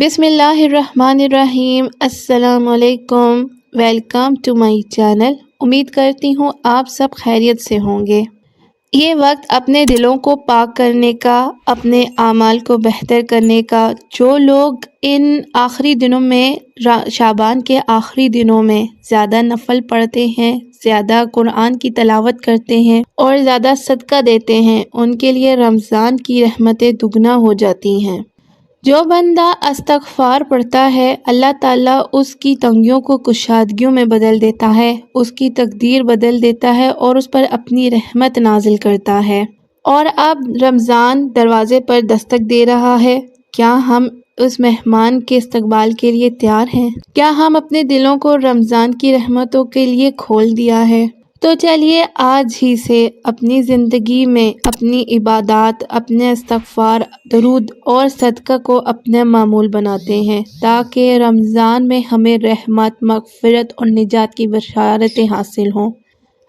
بسم اللہ الرحمن الرحیم۔ السلام علیکم۔ Welcome to my channel. امید کرتی ہوں آپ سب خیریت سے ہوں گے۔ یہ وقت اپنے دلوں کو پاک کرنے کا، اپنے اعمال کو بہتر کرنے کا۔ جو لوگ ان آخری دنوں میں شابان کے آخری دنوں میں زیادہ نفل پڑھتے ہیں، زیادہ قرآن کی تلاوت کرتے ہیں اور زیادہ صدقہ دیتے ہیں، ان کے لیے رمضان کی رحمتیں دگنا ہو جاتی ہیں۔ جو بندہ استغفار پڑھتا ہے، اللہ تعالیٰ اس کی تنگیوں کو کشادگیوں میں بدل دیتا ہے، اس کی تقدیر بدل دیتا ہے اور اس پر اپنی رحمت نازل کرتا ہے۔ اور اب رمضان دروازے پر دستک دے رہا ہے۔ کیا ہم اس مہمان کے استقبال کے لیے تیار ہیں؟ کیا ہم اپنے دلوں کو رمضان کی رحمتوں کے لیے کھول دیا ہے؟ تو چلیے، آج ہی سے اپنی زندگی میں اپنی عبادات، اپنے استغفار، درود اور صدقہ کو اپنے معمول بناتے ہیں تاکہ رمضان میں ہمیں رحمت، مغفرت اور نجات کی بشارتیں حاصل ہوں۔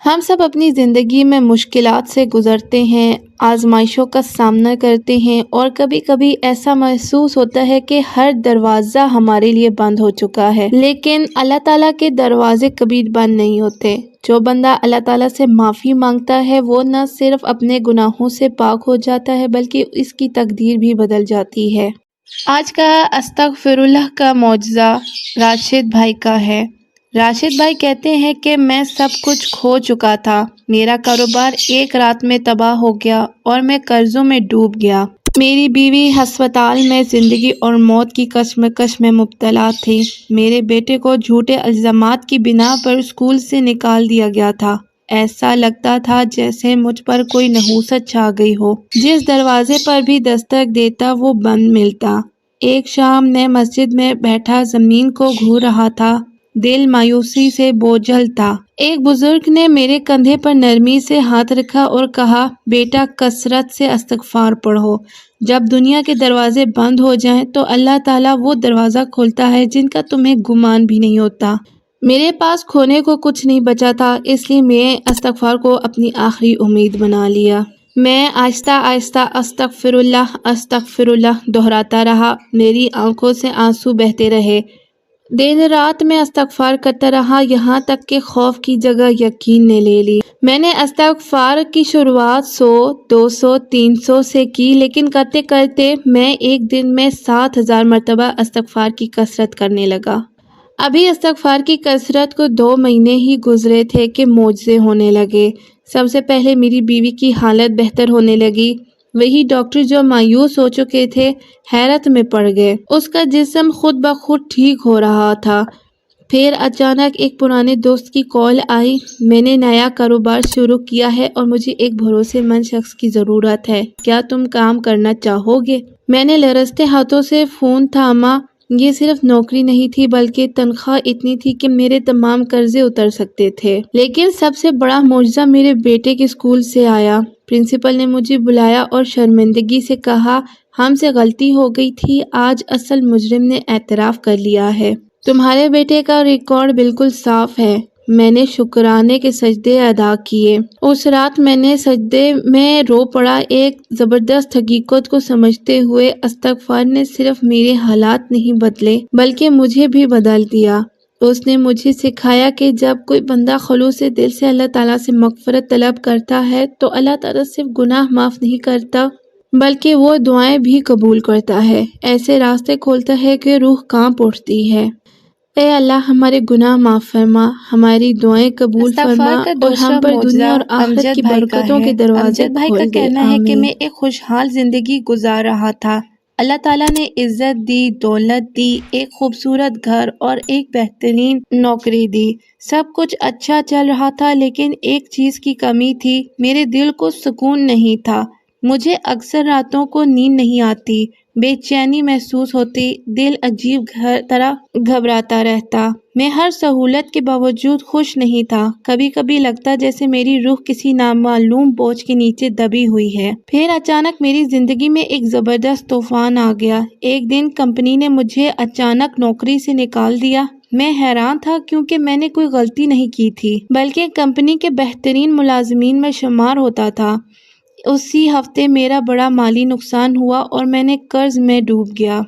ہم سب اپنی زندگی میں مشکلات سے گزرتے ہیں، آزمائشوں کا سامنا کرتے ہیں اور کبھی کبھی ایسا محسوس ہوتا ہے کہ ہر دروازہ ہمارے لیے بند ہو چکا ہے، لیکن اللہ تعالیٰ کے دروازے کبھی بند نہیں ہوتے۔ جو بندہ اللہ تعالیٰ سے معافی مانگتا ہے، وہ نہ صرف اپنے گناہوں سے پاک ہو جاتا ہے، بلکہ اس کی تقدیر بھی بدل جاتی ہے۔ آج کا استغفر اللہ کا معجزہ راشد بھائی کا ہے۔ راشد بھائی کہتے ہیں کہ میں سب کچھ کھو چکا تھا۔ میرا کاروبار ایک رات میں تباہ ہو گیا اور میں قرضوں میں ڈوب گیا۔ میری بیوی ہسپتال میں زندگی اور موت کی کشمکش میں مبتلا تھی۔ میرے بیٹے کو جھوٹے الزامات کی بنا پر اسکول سے نکال دیا گیا تھا۔ ایسا لگتا تھا جیسے مجھ پر کوئی نحوست چھا گئی ہو۔ جس دروازے پر بھی دستک دیتا وہ بند ملتا۔ ایک شام میں مسجد میں بیٹھا زمین کو گھور رہا تھا۔ دل مایوسی سے بوجھل تھا۔ ایک بزرگ نے میرے کندھے پر نرمی سے ہاتھ رکھا اور کہا، بیٹا، کثرت سے استغفار پڑھو۔ جب دنیا کے دروازے بند ہو جائیں تو اللہ تعالیٰ وہ دروازہ کھولتا ہے جن کا تمہیں گمان بھی نہیں ہوتا۔ میرے پاس کھونے کو کچھ نہیں بچا تھا، اس لیے میں استغفار کو اپنی آخری امید بنا لیا۔ میں آہستہ آہستہ استغفر اللہ استغفر اللہ، دہراتا رہا۔ میری آنکھوں سے آنسو بہتے رہے۔ دن رات میں استغفار کرتا رہا، یہاں تک کہ خوف کی جگہ یقین نے لے لی۔ میں نے استغفار کی شروعات سو، دو سو، تین سو سے کی، لیکن کرتے کرتے میں ایک دن میں سات ہزار مرتبہ استغفار کی کثرت کرنے لگا۔ ابھی استغفار کی کثرت کو دو مہینے ہی گزرے تھے کہ معجزے ہونے لگے۔ سب سے پہلے میری بیوی کی حالت بہتر ہونے لگی۔ وہی ڈاکٹر جو مایوس ہو چکے تھے، حیرت میں پڑ گئے۔ اس کا جسم خود بخود ٹھیک ہو رہا تھا۔ پھر اچانک ایک پرانے دوست کی کال آئی۔ میں نے نیا کاروبار شروع کیا ہے اور مجھے ایک بھروسے مند شخص کی ضرورت ہے۔ کیا تم کام کرنا چاہو گے؟ میں نے لرستے ہاتھوں سے فون تھاما۔ یہ صرف نوکری نہیں تھی، بلکہ تنخواہ اتنی تھی کہ میرے تمام قرضے اتر سکتے تھے۔ لیکن سب سے بڑا معجزہ میرے بیٹے کے اسکول سے آیا۔ پرنسپل نے مجھے بلایا اور شرمندگی سے کہا، ہم سے غلطی ہو گئی تھی، آج اصل مجرم نے اعتراف کر لیا ہے۔ تمہارے بیٹے کا ریکارڈ بالکل صاف ہے۔ میں نے شکرانے کے سجدے ادا کیے۔ اس رات میں نے سجدے میں رو پڑا۔ ایک زبردست حقیقت کو سمجھتے ہوئے استغفار نے صرف میرے حالات نہیں بدلے، بلکہ مجھے بھی بدل دیا۔ اس نے مجھے سکھایا کہ جب کوئی بندہ خلوص دل سے اللہ تعالیٰ سے مغفرت طلب کرتا ہے تو اللہ تعالیٰ صرف گناہ معاف نہیں کرتا، بلکہ وہ دعائیں بھی قبول کرتا ہے۔ ایسے راستے کھولتا ہے کہ روح کانپ اٹھتی ہے۔ اے اللہ ہمارے گناہ معاف فرما ہماری دعائیں قبول فرما اور ہم پر دنیا اور آخرت کی برکتوں کے دروازے بھائی کا کہنا ہے کہ میں ایک خوشحال زندگی گزار رہا تھا۔ اللہ تعالیٰ نے عزت دی دولت دی ایک خوبصورت گھر اور ایک بہترین نوکری دی۔ سب کچھ اچھا چل رہا تھا لیکن ایک چیز کی کمی تھی۔ میرے دل کو سکون نہیں تھا۔ مجھے اکثر راتوں کو نیند نہیں آتی، بے چینی محسوس ہوتی، دل عجیب گھر طرح گھبراتا رہتا۔ میں ہر سہولت کے باوجود خوش نہیں تھا۔ کبھی کبھی لگتا جیسے میری روح کسی نامعلوم بوجھ کے نیچے دبی ہوئی ہے۔ پھر اچانک میری زندگی میں ایک زبردست طوفان آ گیا۔ ایک دن کمپنی نے مجھے اچانک نوکری سے نکال دیا۔ میں حیران تھا کیونکہ میں نے کوئی غلطی نہیں کی تھی، بلکہ کمپنی کے بہترین ملازمین میں شمار ہوتا تھا۔ اسی ہفتے میرا بڑا مالی نقصان ہوا اور میں نے قرض میں ڈوب گیا۔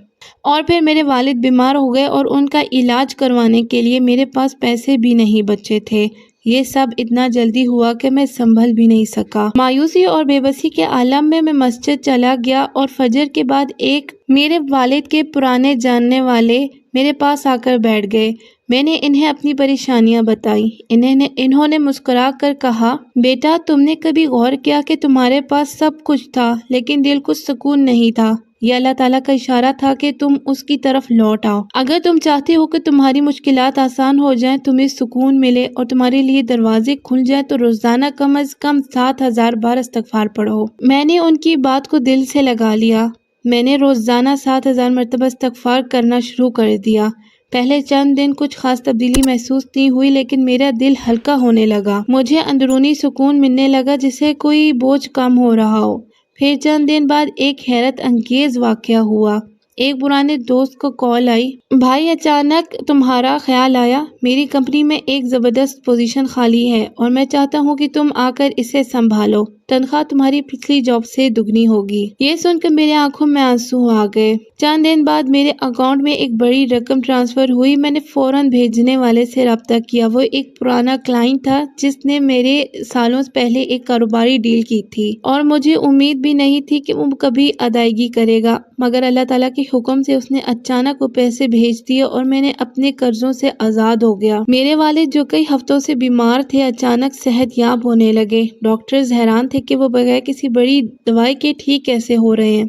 اور پھر میرے والد بیمار ہو گئے اور ان کا علاج کروانے کے لیے میرے پاس پیسے بھی نہیں بچے تھے۔ یہ سب اتنا جلدی ہوا کہ میں سنبھل بھی نہیں سکا۔ مایوسی اور بے بسی کے عالم میں میں مسجد چلا گیا اور فجر کے بعد ایک میرے والد کے پرانے جاننے والے میرے پاس آ کر بیٹھ گئے۔ میں نے انہیں اپنی پریشانیاں بتائی انہیں نے انہوں نے مسکرا کر کہا، بیٹا، تم نے کبھی غور کیا کہ تمہارے پاس سب کچھ تھا، لیکن دل کو سکون نہیں تھا۔ یہ اللہ تعالیٰ کا اشارہ تھا کہ تم اس کی طرف لوٹ آؤ۔ اگر تم چاہتے ہو کہ تمہاری مشکلات آسان ہو جائیں، تمہیں سکون ملے اور تمہارے لیے دروازے کھل جائیں، تو روزانہ کم از کم سات ہزار بار استغفار پڑھو۔ میں نے ان کی بات کو دل سے لگا لیا۔ میں نے روزانہ سات ہزار مرتبہ استغفار کرنا شروع کر دیا۔ پہلے چند دن کچھ خاص تبدیلی محسوس نہیں ہوئی، لیکن میرا دل ہلکا ہونے لگا۔ مجھے اندرونی سکون ملنے لگا جسے کوئی بوجھ کم ہو رہا ہو۔ پھر چند دن بعد ایک حیرت انگیز واقعہ ہوا۔ ایک پرانے دوست کو کال آئی، بھائی، اچانک تمہارا خیال آیا؟ میری کمپنی میں ایک زبردست پوزیشن خالی ہے اور میں چاہتا ہوں کہ تم آ کر اسے سنبھالو۔ تنخواہ تمہاری پچھلی جاب سے دگنی ہوگی۔ یہ سن کر میرے آنکھوں میں آنسو آ گئے۔ چند دن بعد میرے اکاؤنٹ میں ایک بڑی رقم ٹرانسفر ہوئی۔ میں نے فوراً بھیجنے والے سے رابطہ کیا۔ وہ ایک پرانا کلائنٹ تھا جس نے میرے سالوں پہلے ایک کاروباری ڈیل کی تھی اور مجھے امید بھی نہیں تھی کہ وہ کبھی ادائیگی کرے گا۔ مگر اللہ تعالیٰ کی کے حکم سے اس نے اچانک وہ پیسے بھیج دیے اور میں نے اپنے قرضوں سے آزاد ہو گیا۔ میرے والد جو کئی ہفتوں سے بیمار تھے اچانک صحت یاب ہونے لگے۔ ڈاکٹرز حیران تھے کہ وہ بغیر کسی بڑی دوائی کے ٹھیک کیسے ہو رہے ہیں۔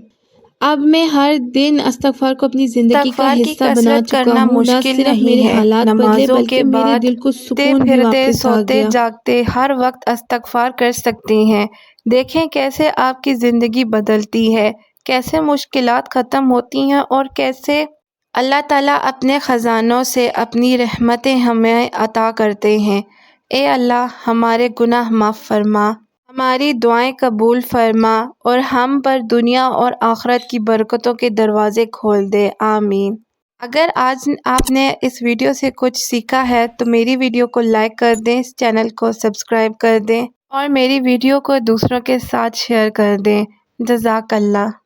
اب میں ہر دن استغفار کو اپنی زندگی کا حصہ بنا چکا ہوں۔ نہ صرف میرے حالات بدلے بلکہ میرے دل کو سکون بھی واپس آ گیا۔ جاگتے ہر وقت استغفار کر سکتی ہیں۔ دیکھیں کیسے آپ کی زندگی بدلتی ہے۔ کیسے مشکلات ختم ہوتی ہیں اور کیسے اللہ تعالیٰ اپنے خزانوں سے اپنی رحمتیں ہمیں عطا کرتے ہیں۔ اے اللہ، ہمارے گناہ معاف فرما، ہماری دعائیں قبول فرما اور ہم پر دنیا اور آخرت کی برکتوں کے دروازے کھول دے۔ آمین۔ اگر آج آپ نے اس ویڈیو سے کچھ سیکھا ہے تو میری ویڈیو کو لائک کر دیں، اس چینل کو سبسکرائب کر دیں اور میری ویڈیو کو دوسروں کے ساتھ شیئر کر دیں۔ جزاک اللہ۔